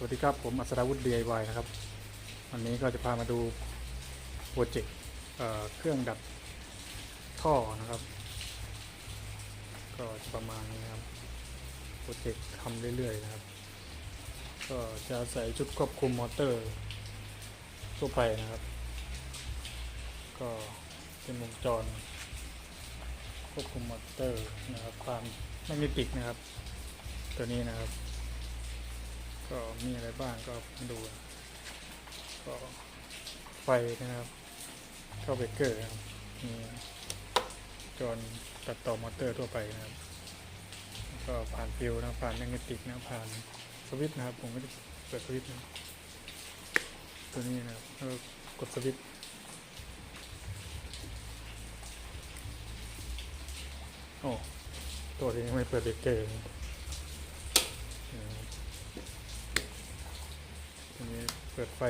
สวัสดีครับ ผมอัศดาวุฒิ DIY นะครับ วันนี้ก็จะพามาดูโปรเจกต์เครื่องดับท่อนะครับ ก็จะประมาณนี้ครับ โปรเจกต์ทำเรื่อยๆนะครับ ก็จะใส่ชุดควบคุมมอเตอร์ทั่วไปนะครับ ก็เป็นวงจร ควบคุมมอเตอร์นะครับ ความแมกเนติกนะครับ ตัวนี้นะครับ ก็มีอะไรบ้างก็ดูก็ไฟนะครับเข้าเบรกเกอร์ครับมีจอนตัดต่อมอเตอร์ทั่วไปนะครับ ก็ผ่านฟิวนะผ่านแมกเนติกนะผ่านสวิตนะครับ ผมก็จะเปิดสวิตนะตัวนี้นะครับกดสวิตโอ้ตัวที่ยังไม่เปิดเบรกเกอร์นะนี่นะครับ ทีนี้เปิดไฟ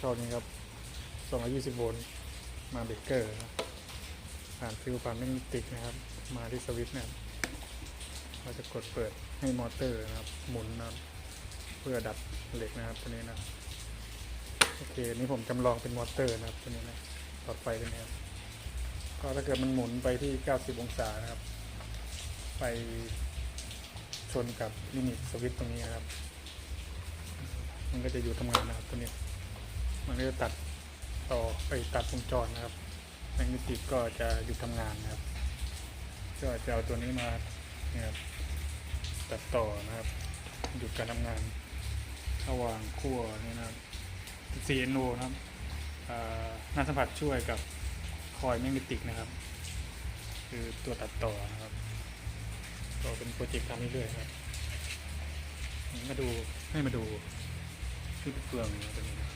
ช่องนี้ครับ 220 โวลต์ มาเบรกเกอร์ผ่านฟิวผ่านแมกนติกนะครับ มาที่สวิตช์นะครับเราจะกดเปิดให้มอเตอร์นะครับ หมุนนะครับเพื่อดับเหล็กนะครับตัวนี้นะโอเคนี่ผมจำลองเป็นมอเตอร์นะครับตัวนี้นะหลอดไฟตัวนี้ครับก็ถ้าเกิดมันหมุนไปที่ 90 องศานะครับ ไปชนกับลิมิตสวิตช์ตรงนี้นะครับ มันก็จะอยู่ทำงานนะครับตัวนี้ มันก็จะตัดต่อไปตัดวงจรนะครับแมกเนติกก็จะหยุดทำงานนะครับ ก็จะเอาตัวนี้มาเนี่ยครับตัดต่อนะครับหยุดการทำงานระหว่างขั้วนี่นะครับ CNO นะครับอ่าหน้าสัมผัสช่วยกับคอยแมกเนติกนะครับ คือตัวตัดต่อนะครับก็เป็นโปรเจกต์ทำเรื่อยๆครับมาดูให้มาดู ที่เฟืองนะตัวนี้นะ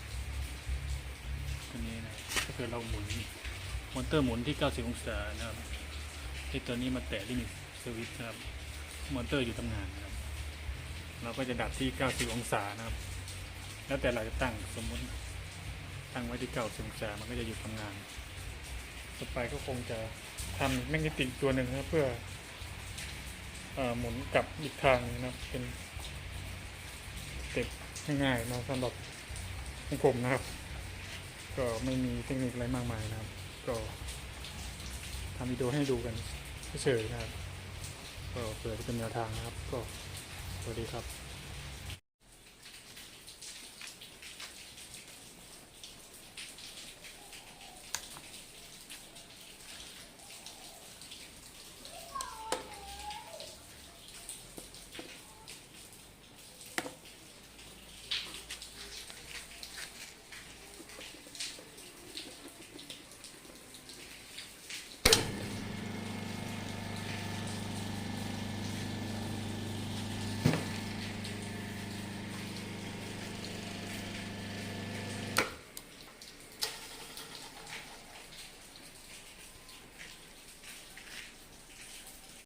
ตัวนี้นะก็คือเราหมุนมอเตอร์หมุนที่ 90 องศานะครับที่ตัวนี้มาแตะลิมิตสวิตช์นะครับมอเตอร์อยู่ทำงานนะครับ เราก็จะดับที่ 90 องศานะครับ แล้วแต่เราจะตั้งสมมติตั้งไว้ที่ 90 องศามันก็จะหยุดทำงานต่อไปก็คงจะทำแมกเนติกตัวหนึ่งนะเพื่ออหมุนกลับอีกทางนะครับเป็น ง่ายๆนะสำหรับของผมนะครับ ก็ไม่มีเทคนิคอะไรมากมายนะครับ ก็ทำวิดีโอให้ดูกันเฉยๆนะครับ ก็เผื่อจะเป็นแนวทางนะครับ ก็สวัสดีครับ